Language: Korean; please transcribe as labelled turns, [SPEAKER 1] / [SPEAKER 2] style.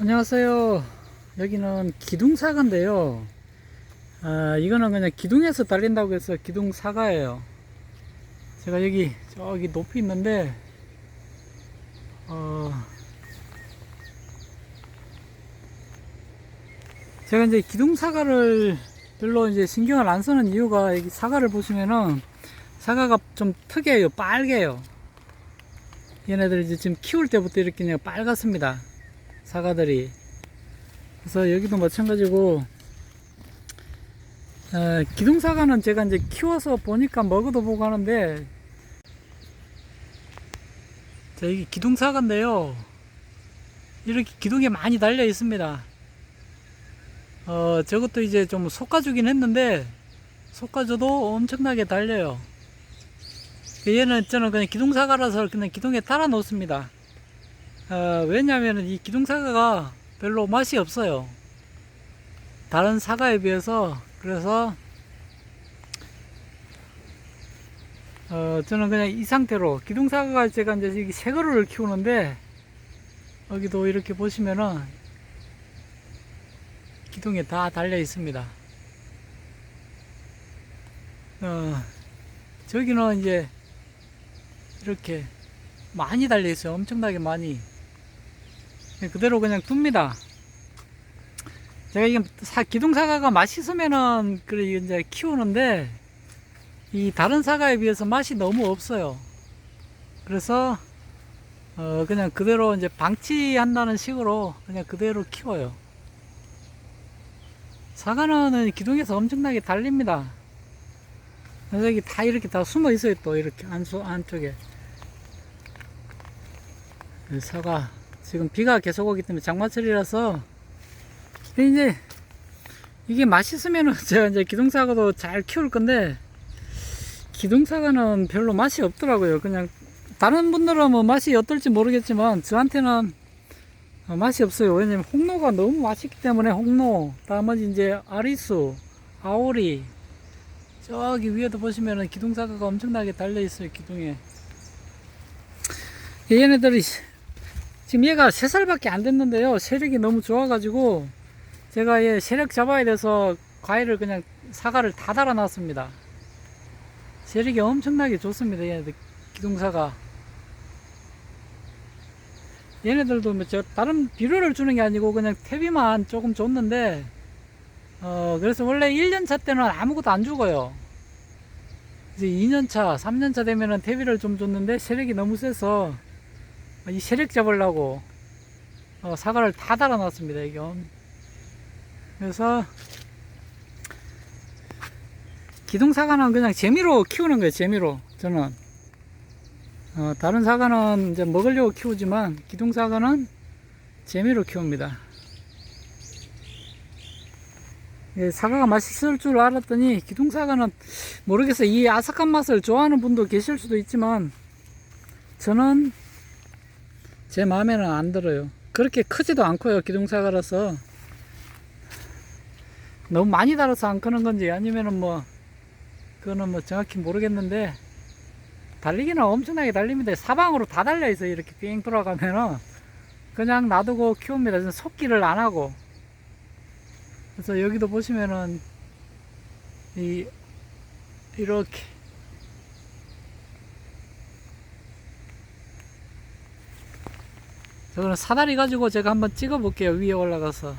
[SPEAKER 1] 안녕하세요. 여기는 기둥사과인데요. 아, 이거는 그냥 기둥에서 달린다고 해서 기둥사과예요. 제가 여기 저기 높이 있는데 어, 제가 이제 기둥사과를 별로 이제 신경을 안 쓰는 이유가 여기 사과를 보시면은 사과가 좀 특이해요. 빨개요. 얘네들 이제 지금 키울 때부터 이렇게 그냥 빨갛습니다. 사과들이. 그래서 여기도 마찬가지고, 어, 기둥사과는 제가 이제 키워서 보니까 먹어도 보고 하는데, 자, 이게 기둥사과인데요. 이렇게 기둥에 많이 달려 있습니다. 어, 저것도 이제 좀 솎아주긴 했는데, 솎아줘도 엄청나게 달려요. 얘는 저는 그냥 기둥사과라서 그냥 기둥에 달아 놓습니다. 어, 왜냐하면 이 기둥사과가 별로 맛이 없어요. 다른 사과에 비해서 그래서 어, 저는 그냥 이 상태로 기둥사과가 제가 이제 여기 새 그루를 키우는데 여기도 이렇게 보시면은 기둥에 다 달려 있습니다. 어, 저기는 이제 이렇게 많이 달려 있어요. 엄청나게 많이. 네, 그대로 그냥 둡니다. 제가 이게 사, 기둥 사과가 맛있으면은 그래 이제 키우는데 이 다른 사과에 비해서 맛이 너무 없어요. 그래서 어 그냥 그대로 이제 방치한다는 식으로 그냥 그대로 키워요. 사과는 기둥에서 엄청나게 달립니다. 그래서 여기 다 이렇게 다 숨어 있어요. 또 이렇게 안수 안쪽에. 이 사과 지금 비가 계속 오기 때문에 장마철이라서. 근데 이제 이게 맛있으면은 제가 이제 기둥사과도 잘 키울 건데 기둥사과는 별로 맛이 없더라고요. 그냥 다른 분들은 뭐 맛이 어떨지 모르겠지만 저한테는 어, 맛이 없어요. 왜냐면 홍로가 너무 맛있기 때문에 홍로 나머지 이제 아리수 아오리 저기 위에도 보시면은 기둥사과가 엄청나게 달려 있어요 기둥에. 얘네들이 지금 얘가 3살밖에 안 됐는데요. 세력이 너무 좋아가지고 제가 얘 세력 잡아야 돼서 과일을 그냥 사과를 다 달아놨습니다. 세력이 엄청나게 좋습니다. 얘네들 기둥사과. 얘네들도 뭐저 다른 비료를 주는 게 아니고 그냥 퇴비만 조금 줬는데 어 그래서 원래 1년차 때는 아무것도 안 죽어요. 이제 2년차, 3년차 되면은 퇴비를 좀 줬는데 세력이 너무 세서 이 세력 잡으려고 어, 사과를 다 달아놨습니다 이게. 그래서 기둥 사과는 그냥 재미로 키우는 거예요 재미로 저는. 어, 다른 사과는 이제 먹으려고 키우지만 기둥 사과는 재미로 키웁니다. 예, 사과가 맛있을 줄 알았더니 기둥 사과는 모르겠어요. 이 아삭한 맛을 좋아하는 분도 계실 수도 있지만 저는 제 마음에는 안 들어요. 그렇게 크지도 않고요. 기둥사과라서. 너무 많이 달아서 안 크는 건지 아니면은 뭐, 그거는 뭐 정확히 모르겠는데, 달리기는 엄청나게 달립니다. 사방으로 다 달려 있어요. 이렇게 빙 돌아가면은. 그냥 놔두고 키웁니다. 속기를 안 하고. 그래서 여기도 보시면은, 이, 이렇게, 저거는 사다리 가지고 제가 한번 찍어 볼게요 위에 올라가서